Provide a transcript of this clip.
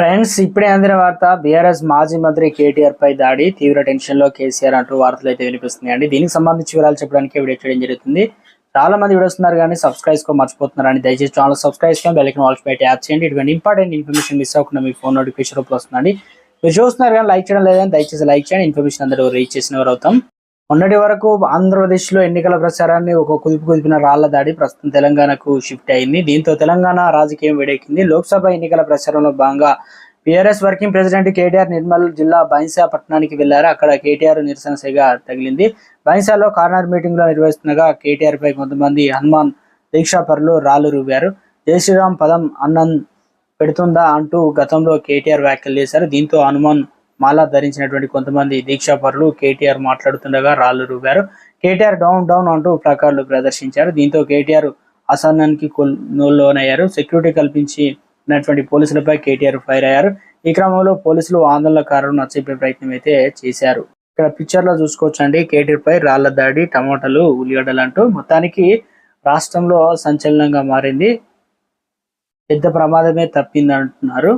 Friends ఇప్పుడే అందిన వార్త బీఆర్ఎస్ మాజీ మంత్రి కేటీఆర్ పై దాడి తీవ్ర టెన్షన్లో కేసీఆర్ అంటూ వార్తలు అయితే వినిపిస్తున్నాయండి దీనికి సంబంధించి వివరాలు చెప్పడానికి వీడియో చేయడం జరుగుతుంది. చాలా మంది వీడియోస్తున్నారు కానీ సబ్స్క్రైబ్ కో మర్చిపోతున్నారని దయచేసి ఛానల్ సబ్స్క్రైబ్ చేసుకొని బెల్కి వాల్స్ పెట్టి యాప్ చేయండి. ఇటువంటి ఇంపార్టెంట్ ఇన్ఫర్మేషన్ మిస్ అవ్వకుండా మీ ఫోన్ నోటిఫికేషన్ రూపంలో వస్తుందండి. మీరు చూస్తున్నారు కానీ లైక్ చేయడం లేదని దయచేసి లైక్ చేయండి. ఇన్ఫర్మేషన్ అందరూ రీచ్ చేసిన వారు అవుతాం. మొన్నటి వరకు ఆంధ్రప్రదేశ్లో ఎన్నికల ప్రచారాన్ని ఒక కుదుపు కుదిపిన రాళ్ళ దాడి ప్రస్తుతం తెలంగాణకు షిఫ్ట్ అయింది. దీంతో తెలంగాణ రాజకీయం వేడెక్కింది. లోక్సభ ఎన్నికల ప్రచారంలో భాగంగా పిఆర్ఎస్ వర్కింగ్ ప్రెసిడెంట్ కేటీఆర్ నిర్మల్ జిల్లా బైన్సా పట్టణానికి వెళ్ళారు. అక్కడ కేటీఆర్ నిరసన సేగ తగిలింది. బైన్సాలో కార్నర్ మీటింగ్లో నిర్వహిస్తుండగా కేటీఆర్ పై కొంతమంది హనుమాన్ దీక్షాపరులు రాళ్ళు రువ్వారు. జై శ్రీరామ్ పదం అన్నం పెడుతుందా అంటూ గతంలో కేటీఆర్ వ్యాఖ్యలు చేశారు. దీంతో హనుమాన్ మాల ధరించినటువంటి కొంతమంది దీక్షాపరులు కేటీఆర్ మాట్లాడుతుండగా రాళ్ళు రూపారు కేటీఆర్ డౌన్ డౌన్ అంటూ ప్లకార్డులు ప్రదర్శించారు. దీంతో కేటీఆర్ అసహనానికి లోనయ్యారు సెక్యూరిటీ కల్పించినటువంటి పోలీసులపై కేటీఆర్ ఫైర్ అయ్యారు. ఈ క్రమంలో పోలీసులు ఆందోళనకారులను నచ్చే ప్రయత్నం అయితే చేశారు. ఇక్కడ పిక్చర్లో చూసుకోవచ్చండి. కేటీఆర్ పై రాళ్ళ దాడి టమాటాలు ఉల్లిగడ్డలు అంటూ మొత్తానికి రాష్ట్రంలో సంచలనంగా మారింది. పెద్ద ప్రమాదమే తప్పిందంటున్నారు.